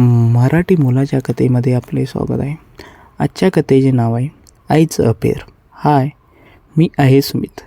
मराठी मुलाच्या कथेमध्ये आपले स्वागत आहे. आजच्या कथेचे नाव आहे आईचं अफेअर. हाय मी आहे सुमित.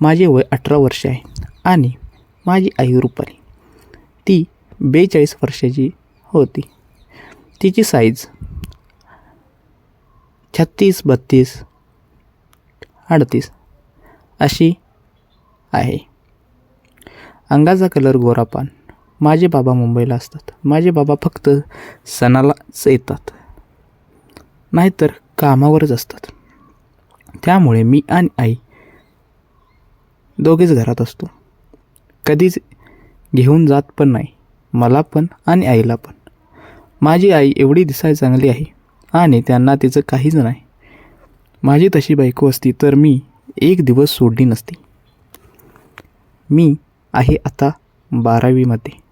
माझे वय अठरा वर्ष आहे आणि माझी आई रुपाली. ती बेचाळीस वर्षाची होती. तिची साईज छत्तीस बत्तीस अडतीस अशी आहे. अंगाचा कलर गोरापान माझे बाबा मुंबईला असतात. माझे बाबा फक्त सणालाच येतात. नाहीतर कामावरच असतात. त्यामुळे मी आणि आई दोघेच घरात असतो. कधीच घेऊन जात पण नाही. मला पण आणि आईला पण. माझी आई एवढी दिसाय चांगली आहे आणि त्यांना तिचं काहीच नाही. माझी तशी बायको असती तर मी एक दिवस सोडली नसती. मी आहे आता बारावीमध्ये.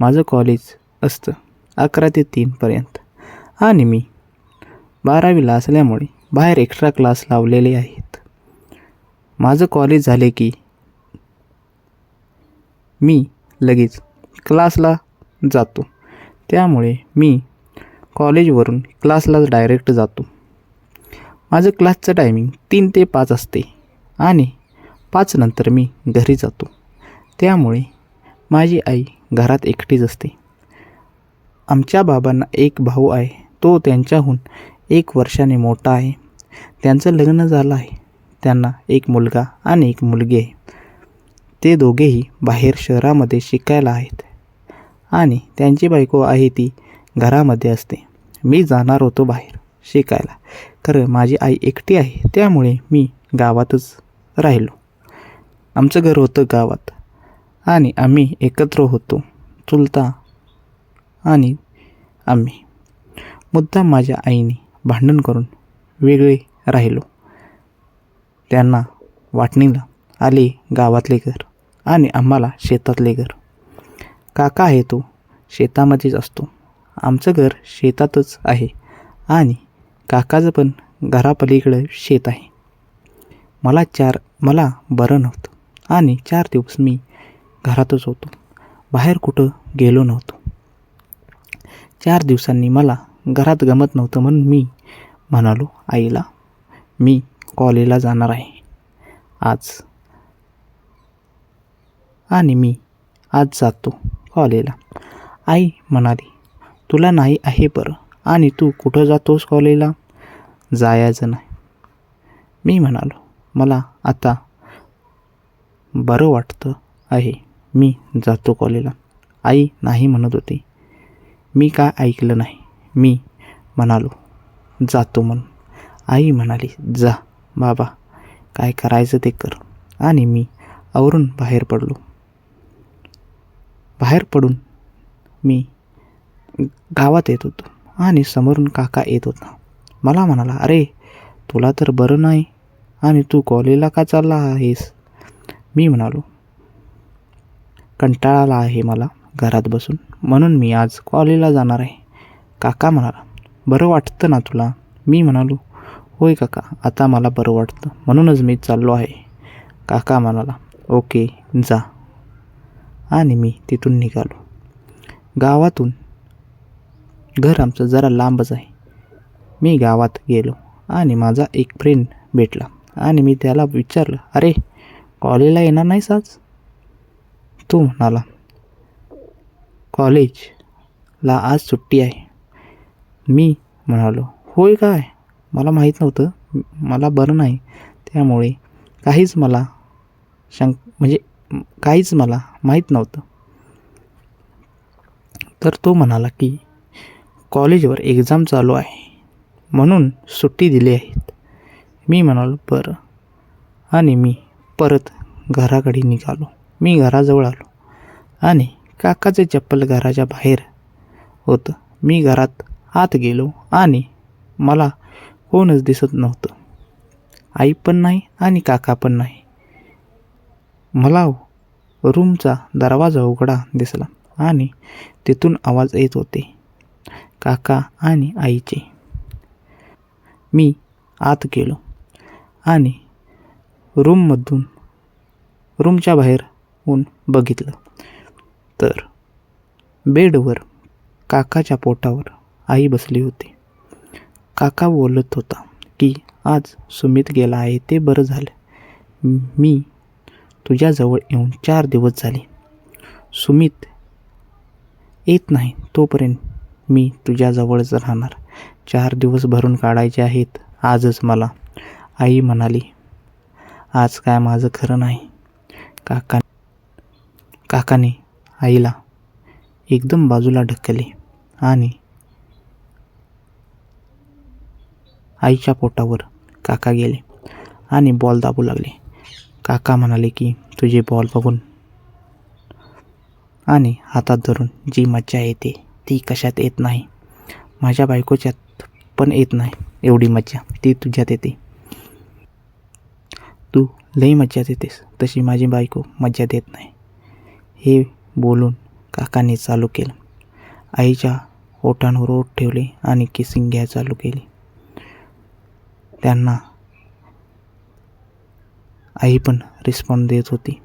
माझं कॉलेज असतं अकरा ते तीनपर्यंत आणि मी बारावीला असल्यामुळे बाहेर एक्स्ट्रा क्लास लावलेले आहेत. माझं कॉलेज झाले की मी लगेच क्लासला जातो. त्यामुळे मी कॉलेजवरून क्लासला डायरेक्ट जातो. माझं क्लासचं टायमिंग तीन ते पाच असते आणि पाचनंतर मी घरी जातो. त्यामुळे माझी आई घरात एकटीच असते. आमच्या बाबांना एक भाऊ आहे. तो त्यांच्याहून एक वर्षाने मोठा आहे. त्यांचं लग्न झालं आहे. त्यांना एक मुलगा आणि एक मुलगी आहे. ते दोघेही बाहेर शहरामध्ये शिकायला आहेत. आणि त्यांची बायको आहे ती घरामध्ये असते. मी जाणार होतो बाहेर शिकायला. खरं माझी आई एकटी आहे. त्यामुळे मी गावातच राहिलो. आमचं घर होतं गावात. आणि आम्ही एकत्र होतो चुलता आणि आम्ही. मुद्दाम माझ्या आईने भांडण करून वेगळे राहिलो. त्यांना वाटणीला आले गावातले घर आणि आम्हाला शेतातले घर. काका आहे तो शेतामध्येच असतो. आमचं घर शेतातच आहे आणि काकाचं पण घरापलीकडं शेत आहे. मला चार मला बरं नव्हतं आणि चार दिवस मी घरातच होतो. बाहेर कुठं गेलो नव्हतो. चार दिवसांनी मला घरात गमत नव्हतं म्हणून मी म्हणालो आईला मी कॉलेजला जाणार आहे. आज आणि मी आज जातो कॉलेजला. आई म्हणाली तुला नाही आहे बरं. आणि तू कुठं जातोस कॉलेजला? जायचं नाही. मी म्हणालो मला आता बरं वाटतं आहे. मी जातो कॉलेला आई नाही म्हणत होती. मी काय ऐकलं नाही. मी म्हणालो जातो म्हणून आई म्हणाली जा बाबा काय करायचं ते कर. आणि मी आवरून बाहेर पडलो. बाहेर पडून मी गावात येत होतो आणि समोरून काका येत होता. मला म्हणाला अरे तुला तर बरं नाही आणि तू कॉलेजला का चालला आहेस? मी म्हणालो कंटाळा आला आहे मला घरात बसून. म्हणून मी आज कॉलेजला जाणार आहे. काका म्हणाला बरं वाटतं ना तुला? मी म्हणालो होय काका आता मला बरं वाटतं. म्हणूनच मी चाललो आहे. काका म्हणाला ओके जा. आणि मी तिथून निघालो. गावातून घर आमचं जरा लांबच आहे. मी गावात गेलो आणि माझा एक फ्रेंड भेटला आणि मी त्याला विचारलं अरे कॉलेजला येणार नाहीस आज? तो म्हणाला कॉलेजला आज सुट्टी आहे. मी म्हणालो होय काय? मला माहीत नव्हतं. मला बरं नाही. त्यामुळे काहीच मला शंक म्हणजे काहीच मला माहीत नव्हतं. तर तो म्हणाला की कॉलेजवर एक्झाम चालू आहे. म्हणून सुट्टी दिली आहेत. मी म्हणालो बरं. आणि मी परत घराकडे निघालो. मी घराजवळ आलो. आणि काकाचे चप्पल घराच्या बाहेर होतं. मी घरात आत गेलो आणि मला कोणच दिसत नव्हतं. आई पण नाही आणि काका पण नाही. मला रूमचा दरवाजा उघडा दिसला आणि तिथून आवाज येत होते. काका आणि आईचे. मी आत गेलो आणि रूममधून रूमच्या बाहेर ऊन बघितलं. तर बेडवर काकाच्या पोटावर आई बसली होती. काका बोलत होता की आज सुमित गेला आहे ते बरं झालं. मी तुझ्याजवळ येऊन चार दिवस झाले. सुमित येत नाही तोपर्यंत मी तुझ्याजवळच राहणार. चार दिवस भरून काढायचे आहेत आजच मला. आई म्हणाली आज काय माझं खरं नाही. काका काकाने आईला एकदम बाजूला ढकलले आणि आईच्या पोटावर काका गेले आणि बॉल दाबू लागले. काका म्हणाले की तुझे बॉल बघून आणि हातात धरून जी मज्जा येते ती कशात येत नाही. माझ्या बायकोच्यात पण येत नाही एवढी मज्जा ती तुझ्यात येते. तू लई मज्जा देतेस तशी माझी बायको मज्जा देत नाही. हे बोलून काकाने चालू केलं. आईच्या ओठांवर ओठ ठेवले आणि किसिंग घ्याय चालू केली. त्यांना आई पण रिस्पॉन्ड देत होती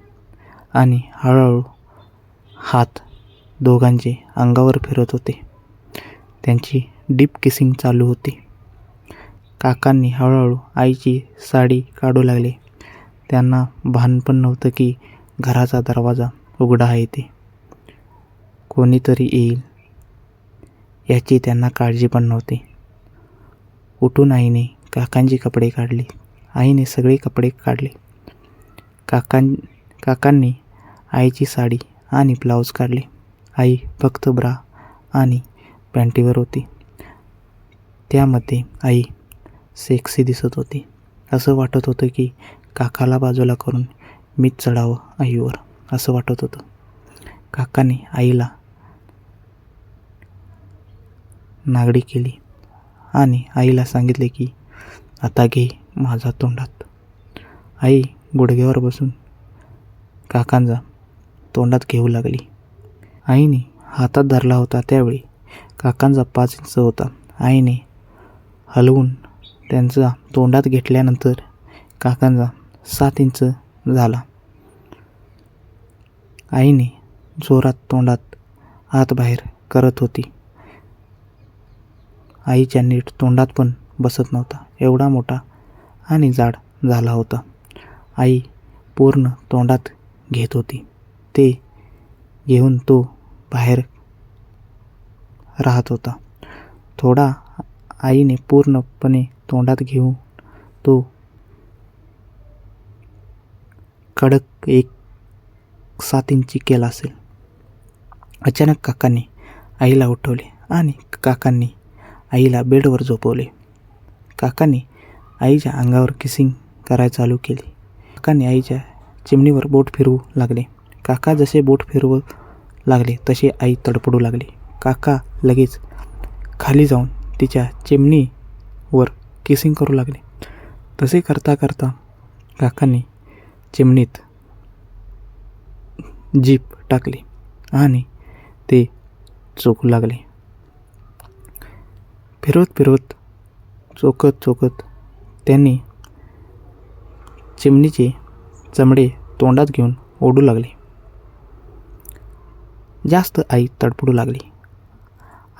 आणि हळूहळू हात दोघांचे अंगावर फिरत होते. त्यांची डीप किसिंग चालू होती. काकांनी हळूहळू आईची साडी काढू लागले. त्यांना भान पण नव्हतं की घराचा दरवाजा उघडा आहे ते. कोणीतरी येईल. याची त्यांना काळजी पण नव्हती. उठून आईने काकांची कपडे काढले. आईने सगळे कपडे काढले. काकां काकांनी आईची साडी आणि ब्लाऊज काढले. आई फक्त ब्रा आणि पॅन्टीवर होती. त्यामध्ये आई सेक्सी दिसत होती. असं वाटत होतं की काकाला बाजूला करून मीच चढावं आईवर. असं वाटत होतं. काकाने आईला नागडी केली आणि आईला सांगितले की आता घे माझा तोंडात. आई गुडघ्यावर बसून काकांचा तोंडात घेऊ लागली. आईने हातात धरला होता. त्यावेळी काकांचा पाच इंच होता. आईने हलवून त्यांचा तोंडात घेतल्यानंतर काकांचा सात इंच झाला. आईने जोरात तोंडात हात बाहेर करत होती. आईच्या नीट तोंडात पण बसत नव्हता. एवढा मोठा आणि जाड झाला होता. आई पूर्ण तोंडात घेत होती. ते घेऊन तो बाहेर राहत होता. थोडा आईने पूर्णपणे तोंडात घेऊन तो कडक एक सात इंची केला असेल. अचानक काकांनी आईला उठवले आणि काकांनी आईला बेडवर झोपवले. काकांनी आईच्या अंगावर किसिंग करायला चालू केली. काकांनी आईच्या चिमणीवर बोट फिरवू लागले. काका जसे बोट फिरवू लागले तसे आई तडपडू लागली. काका लगेच खाली जाऊन तिच्या चिमणीवर किसिंग करू लागले. तसे करता करता काकांनी चिमणीत जीप टाकली आणि ते चोकू लागले. फिरवत फिरवत चोकत चोकत त्यांनी चिमणीचे चमडे तोंडात घेऊन ओढू लागले. जास्त आई तडपडू लागली.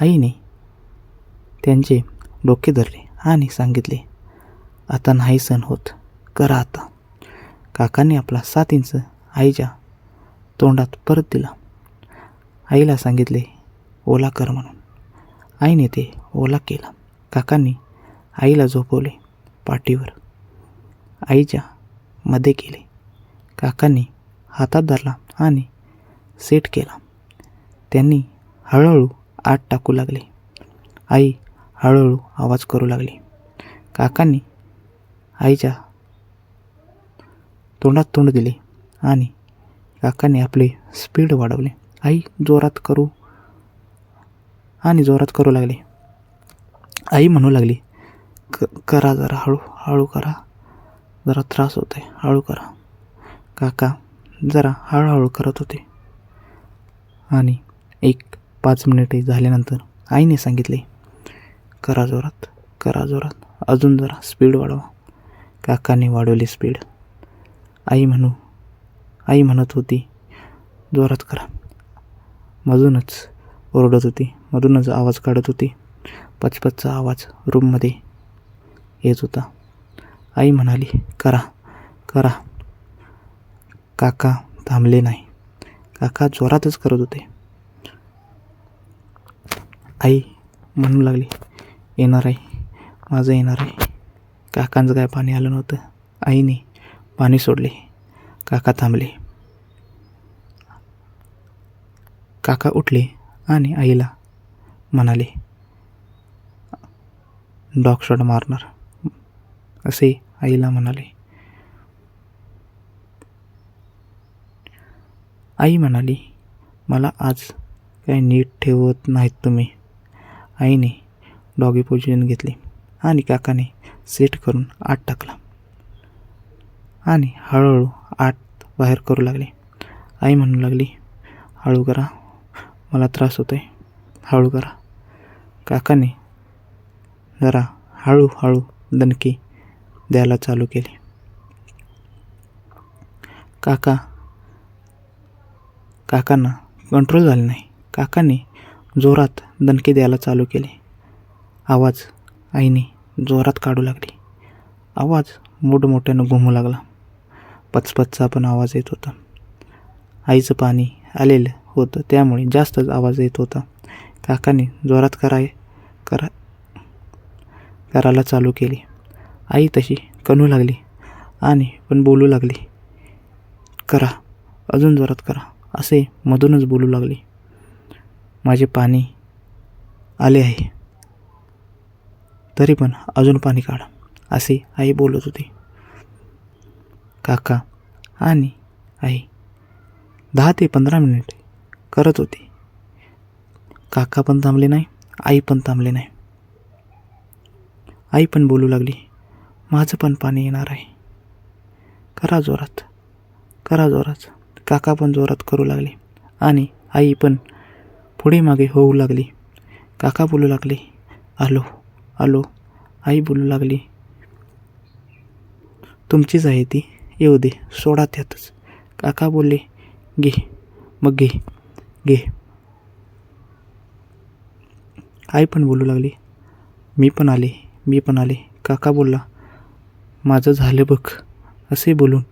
आईने त्यांचे डोके धरले आणि सांगितले आता नाही सण होत. करा आता. काकांनी आपला सात इंच आईच्या तोंडात परत दिला. आईला सांगितले ओला कर म्हणून. आईने ते ओला केला. काकांनी आईला झोपवले पाठीवर. आईच्या मध्ये केले. काकांनी हातात धरला आणि सेट केला. त्यांनी हळूहळू आत टाकू लागले. आई हळूहळू आवाज करू लागली. काकांनी आईच्या तोंडात तोंड दिले आणि काकाने आपले स्पीड वाढवले. आई जोरात करू. आणि जोरात करू लागले. आई म्हणू लागली क करा जरा हळू हळू करा. जरा त्रास होत आहे हळू करा. काका जरा हळूहळू करत होते. आणि एक पाच मिनिटे झाल्यानंतर आईने सांगितले करा जोरात करा जोरात. अजून जरा स्पीड वाढवा. काकाने वाढवली स्पीड आई म्हणू आई म्हणत होती जोरात करा. मधूनच ओरडत होती मधूनच आवाज काढत होती. पचपचचा आवाज रूममध्ये येत होता. आई म्हणाली करा करा. काका थांबले नाही. काका जोरातच करत होते. आई म्हणू लागली येणार आहे माझं येणार आहे. काकांचं काय पाणी आलं नव्हतं. आईने पाणी सोडले. काका थांबले. काका उठले आणि आईला म्हणाले डॉग शॉट मारणार. असे आईला म्हणाले. आई म्हणाली मला आज काही नीट ठेवत नाहीत तुम्ही. आईने डॉगी पोझिशन घेतली आणि काकाने सेट करून आत टाकला आणि हळूहळू आत बाहेर करू लागले. आई म्हणू लागली हळू करा मला त्रास होतो आहे हळू करा. काकाने जरा हळूहळू दणके द्यायला चालू केले. काका काकांना कंट्रोल झाले नाही. काकाने जोरात दणके द्यायला चालू केले. आवाज आईने जोरात काढू लागली. आवाज मोठमोठ्यानं घुमू लागला. पचपचचा पण आवाज येत होता. आईचं पाणी आलेलं होतं. त्यामुळे जास्तच आवाज येत होता. काकाने जोरात कराय करा करायला चालू केले. आई तशी कणू लागली आणि पण बोलू लागली करा अजून जोरात करा असे मधूनच बोलू लागले. माझे पाणी आले आहे. तरी पण अजून पाणी काढा असे आई बोलत होती. काका आणि आई दहा ते पंधरा मिनिट करत होती. काका पण थांबले नाही आई पण थांबले नाही. आई पण बोलू लागली माझं पण पाणी येणार आहे. करा जोरात करा जोरात. काका पण जोरात करू लागले आणि आई पण पुढे मागे होऊ लागली. काका बोलू लागले आलो आलो. आई बोलू लागली तुमचीच आहे ती येऊ दे सोडा त्यातच. काका बोलले घे मग घे. घे. आई पण बोलू लागली. मी पण आले मी पण आले. काका बोलला माझं झालं बघ असे बोलून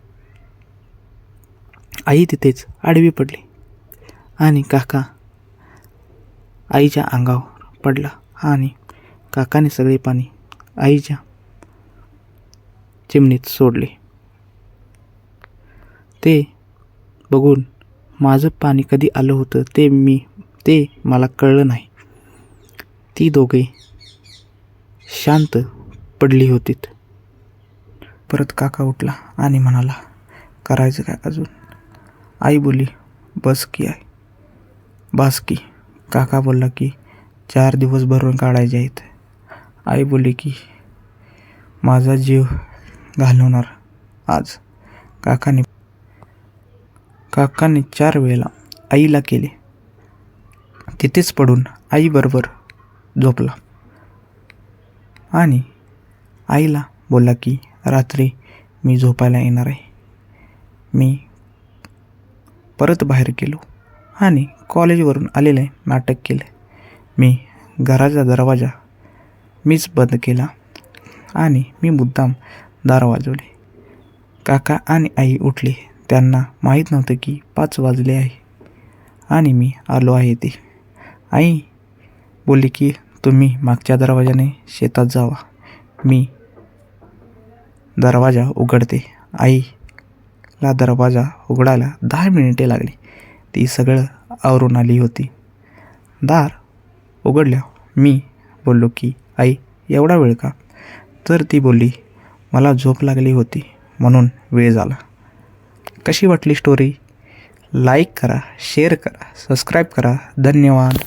आई तिथेच आडवी पडली. आणि काका आईच्या अंगावर पडला आणि काकाने सगळे पाणी आईच्या चिमणीत सोडले. ते बघून माझं पाणी कधी आलं होतं ते मी ते मला कळलं नाही. ती दोघे शांत पडली होतीत. परत काका उठला आणि म्हणाला करायचं काय अजून? आई बोली बस की आहे बस की. काका बोलला की चार दिवस भरून काढायचे आहेत. आई बोलली की माझा जीव घालवणार आज. काकाने काकाने चार वेळेला आईला केले. तिथेच पडून आईबरोबर झोपला. आणि आईला बोलला की रात्री मी झोपायला येणार आहे. मी परत बाहेर गेलो आणि कॉलेजवरून आलेले नाटक केले. मी घराचा दरवाजा मीच बंद केला आणि मी मुद्दाम दार वाजवले. काका आणि आई उठले. त्यांना माहीत नव्हतं की पाच वाजले आहे. आणि मी आलो आहे ते आई बोलली की तुम्ही मागच्या दरवाजाने शेतात जावा. मी दरवाजा उघडते. आईला दरवाजा उघडायला दहा मिनिटे लागली. ती सगळं आवरून आली होती. दार उघडल्या. मी बोललो की आई एवढा वेळ का? तर ती बोलली मला झोप लागली होती म्हणून वेळ झाला. कशी वाटली स्टोरी लाईक करा शेअर करा सबस्क्राईब करा. धन्यवाद.